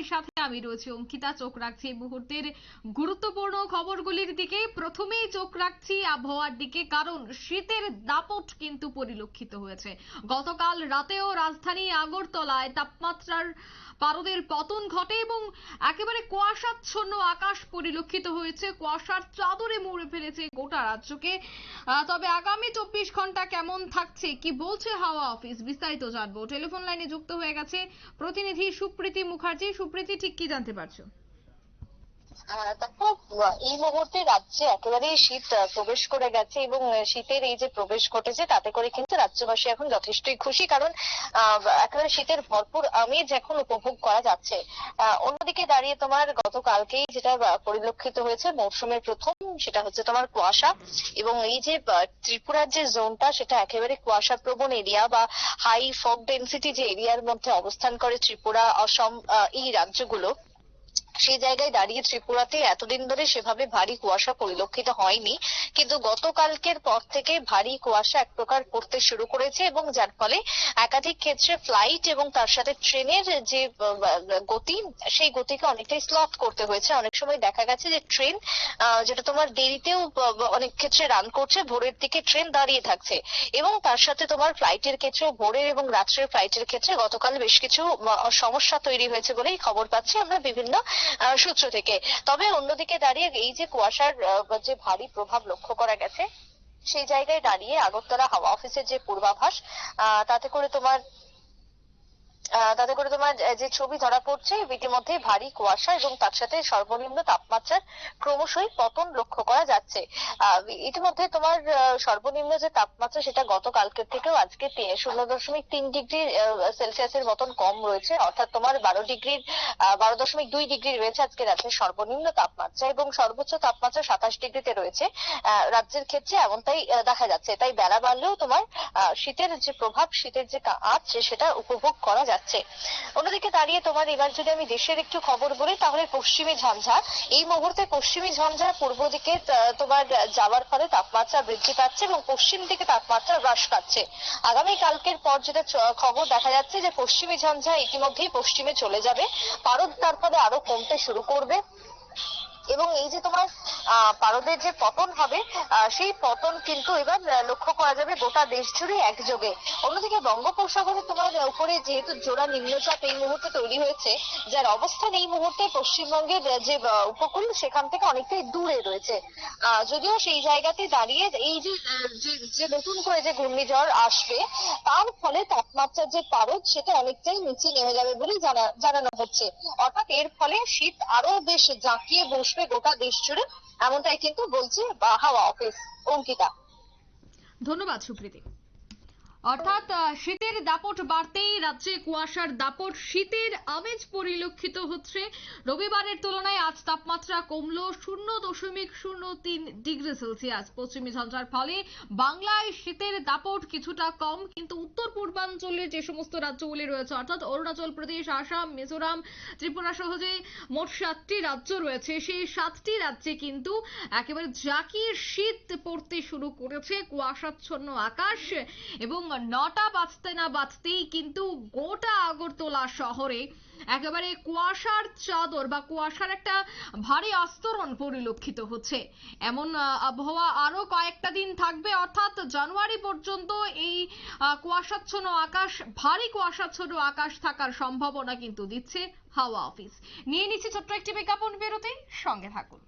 এই সাথে আমি রয়েছি অঙ্কিতা, চোখ রাখছি এই মুহূর্তের গুরুত্বপূর্ণ খবরগুলির দিকে। প্রথমেই চোখ রাখছি আবহাওয়ার দিকে, কারণ শীতের দাপট কিন্তু পরিলক্ষিত হয়েছে। গতকাল রাতেও রাজধানী আগরতলায় তাপমাত্রার পারদের পতন ঘটে এবং একেবারে কুয়াশাচ্ছন্ন আকাশ পরিলক্ষিত হয়েছে। কুয়াশার চাদরে মুড়ে ফেলেছে গোটা রাজ্যকে। তবে আগামী চব্বিশ ঘণ্টা কেমন থাকছে, কি বলছে হাওয়া অফিস? বিস্তারিত জানব। টেলিফোন লাইনে যুক্ত হয়ে গেছে প্রতিনিধি সুপ্রীতি মুখার্জি। সুপ্রীতি, ঠিক কি জানতে পারছ? দেখো এই মুহূর্তে রাজ্যে একেবারেই শীত প্রবেশ করে গেছে এবং শীতের এই যে প্রবেশ ঘটেছে, তাতে করে কিন্তু রাজ্যবাসী এখন যথেষ্টই খুশি। কারণ একেবারে শীতের ভরপুর আমেজ এখন উপভোগ করা যাচ্ছে। অন্যদিকে দাঁড়িয়ে তোমার গতকালকেই যেটা পরিলক্ষিত হয়েছে, মৌসুমের প্রথম, সেটা হচ্ছে তোমার কুয়াশা। এবং এই যে ত্রিপুরার যে জোনটা, সেটা একেবারে কুয়াশা প্রবণ এরিয়া বা হাই ফগ ডেন্সিটি যে এরিয়ার মধ্যে অবস্থান করে ত্রিপুরা, অসম এই রাজ্যগুলো। সেই জায়গায় দাঁড়িয়ে ত্রিপুরাতে এতদিন ধরে সেভাবে ভারী কুয়াশা পরিলক্ষিত হয়নি। কিন্তু গতকালকের পর থেকে ভারী কুয়াশা এক প্রকার পড়তে শুরু করেছে এবং যার ফলে একাধিক ক্ষেত্রে ফ্লাইট এবং তার সাথে ট্রেনের যে গতি, সেই গতিকে অনেকটাই স্লথ করতে হয়েছে। অনেক সময় দেখা গেছে যে ট্রেন যেটা তোমার দেরিতেও অনেক ক্ষেত্রে রান করছে, ভোরের দিকে ট্রেন দাঁড়িয়ে থাকছে। এবং তার সাথে তোমার ফ্লাইটের ক্ষেত্রেও, ভোরের এবং রাত্রের ফ্লাইটের ক্ষেত্রে গতকাল বেশ কিছু সমস্যা তৈরি হয়েছে বলেই খবর পাচ্ছি আমরা বিভিন্ন সূত্র থেকে। তবে অন্যদিকে দাঁড়িয়ে এই যে কুয়াশার যে ভারী প্রভাব লক্ষ্য করা গেছে। সেই জায়গায় দাঁড়িয়ে আগরতলা হাওয়া অফিসের যে পূর্বাভাস তাতে করে তোমার তাতে করে তোমার যে ছবি ধরা পড়ছে ইতিমধ্যে ভারী কুয়াশা এবং তার সাথে সর্বনিম্ন তাপমাত্রার ক্রমশই পতন লক্ষ্য করা যাচ্ছে। ইতিমধ্যে তোমার সর্বনিম্ন যে তাপমাত্রা সেটা গতকালকের থেকেও আজকে শূন্য দশমিক তিন ডিগ্রি সেলসিয়াসের মতন কম রয়েছে। অর্থাৎ তোমার বারো ডিগ্রির বারো দশমিক দুই ডিগ্রি রয়েছে আজকে রাজ্যের সর্বনিম্ন তাপমাত্রা এবং সর্বোচ্চ তাপমাত্রা সাতাশ ডিগ্রিতে রয়েছে। রাজ্যের ক্ষেত্রে এমনটাই দেখা যাচ্ছে। তাই বেলা বাড়লেও তোমার শীতের যে প্রভাব, শীতের যে আঁচ, সেটা উপভোগ করা যাচ্ছে। অন্যদিকে দাঁড়িয়ে তোমার, এবার যদি আমি দেশের একটু খবর বলি, তাহলে পশ্চিমী ঝঞ্ঝা। এই মুহূর্তে পশ্চিমী ঝঞ্ঝা পূর্ব দিকে তোমার যাওয়ার ফলে তাপমাত্রা বৃদ্ধি পাচ্ছে এবং পশ্চিম দিকে তাপমাত্রা হ্রাস পাচ্ছে। আগামী কালকের পর যেটা খবর দেখা যাচ্ছে যে পশ্চিমী ঝঞ্ঝা ইতিমধ্যেই পশ্চিমে চলে যাবে। পারদ তার ফলে আরও কমতে শুরু করবে। এবং এই যে তোমার পারদের যে পতন হবে সেই পতন কিন্তু এবার লক্ষ্য করা যাবে গোটা দেশ জুড়ে একযোগে। অন্যদিকে বঙ্গোপসাগরে তোমার উপরে যেহেতু জোড়া নিম্নচাপ এই মুহূর্তে তৈরি হয়েছে, যার অবস্থান এই মুহূর্তে পশ্চিমবঙ্গের যে উপকূল, সেখান থেকে অনেকটাই দূরে রয়েছে। যদিও সেই জায়গাতে দাঁড়িয়ে এই যে নতুন করে যে ঘূর্ণিঝড় আসবে, তার ফলে তাপমাত্রার যে পারদ, সেটা অনেকটাই নিচে নেমে যাবে বলে জানা- জানানো হচ্ছে। অর্থাৎ এর ফলে শীত আরও বেশ জাঁকিয়ে বসবে গোটা দেশ জুড়ে এমনটাই কিন্তু বলছে হাওয়া অফিস অঙ্কিতা। ধন্যবাদ সুপ্রীতি। অর্থাৎ শীতের দাপট বাড়তেই রাজ্যে কুয়াশার দাপট, শীতের আমেজ পরিলক্ষিত হচ্ছে। রবিবারের তুলনায় আজ তাপমাত্রা কমলো শূন্য দশমিক শূন্য তিন ডিগ্রি সেলসিয়াস। পশ্চিমী ঝঞ্ঝার ফলে বাংলায় শীতের দাপট কিছুটা কম, কিন্তু উত্তর পূর্বাঞ্চলের যে সমস্ত রাজ্যগুলি রয়েছে, অর্থাৎ অরুণাচল প্রদেশ, আসাম, মিজোরাম, ত্রিপুরা সহ যে মোট সাতটি রাজ্য রয়েছে, সেই সাতটি রাজ্যে কিন্তু একেবারে জাকির শীত পড়তে শুরু করেছে। কুয়াশাচ্ছন্ন আকাশ এবং নটা বাজতে না বাজতেই কিন্তু গোটা আগরতলা শহরে একেবারে কুয়াশার চাদর বা কুয়াশার একটা ভারী আস্তরণ পরিলক্ষিত হচ্ছে। এমন আবহাওয়া আরও কয়েকটা দিন থাকবে, অর্থাৎ জানুয়ারি পর্যন্ত এই কুয়াশাচ্ছন্ন আকাশ, ভারী কুয়াশাচ্ছন্ন আকাশ থাকার সম্ভাবনা কিন্তু দিচ্ছে হাওয়া অফিস। নিয়ে নিচ্ছে ছোট্ট একটি বিজ্ঞাপন বেরোতেই সঙ্গে থাকুন।